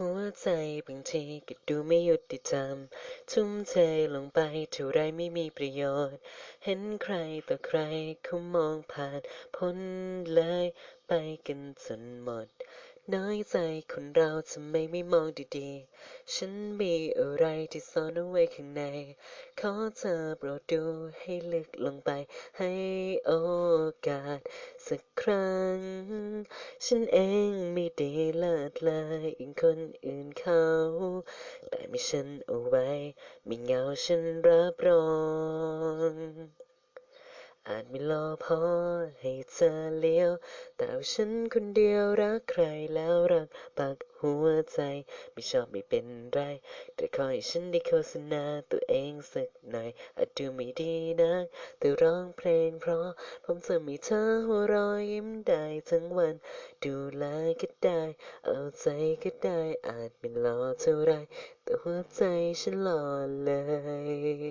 หัวใจบางทีก็ดูไม่ยุติธรรม ทุ่มเทลงไปเท่าไรไม่มีประโยชน์ เห็นใครต่อใครเขามองผ่านพ้นเลยไปกันจนหมด น้อยใจคนเราทำไมไม่มองดีๆ ฉันมีอะไรที่ซ่อนเอาไว้ข้างใน ขอเธอโปรดดูให้ลึกลงไปให้โอกาสสักครั้ง ฉันเองไม่ได้เลิศเลยอย่างคนอื่นเขา แต่มีฉันเอาไว้ ไม่เหงาฉันรับรอง อาจไม่รอพอให้เธอเลี้ยว แต่ฉันคนเดียวรักใครแล้วรักปักหัวใจ ไม่ชอบไม่เป็นไร แต่ขอให้ฉันได้โฆษณาตัวเองสักหน่อยอาจดูไม่ดีนะแต่ร้องเพลงเพราะ ผมจะมีเธอหัวเรอยยิ้มได้ทั้งวัน ดูแลก็ได้ เอาใจก็ได้อาจไม่หล่อเท่าไร แต่หัวใจฉันหล่อเลย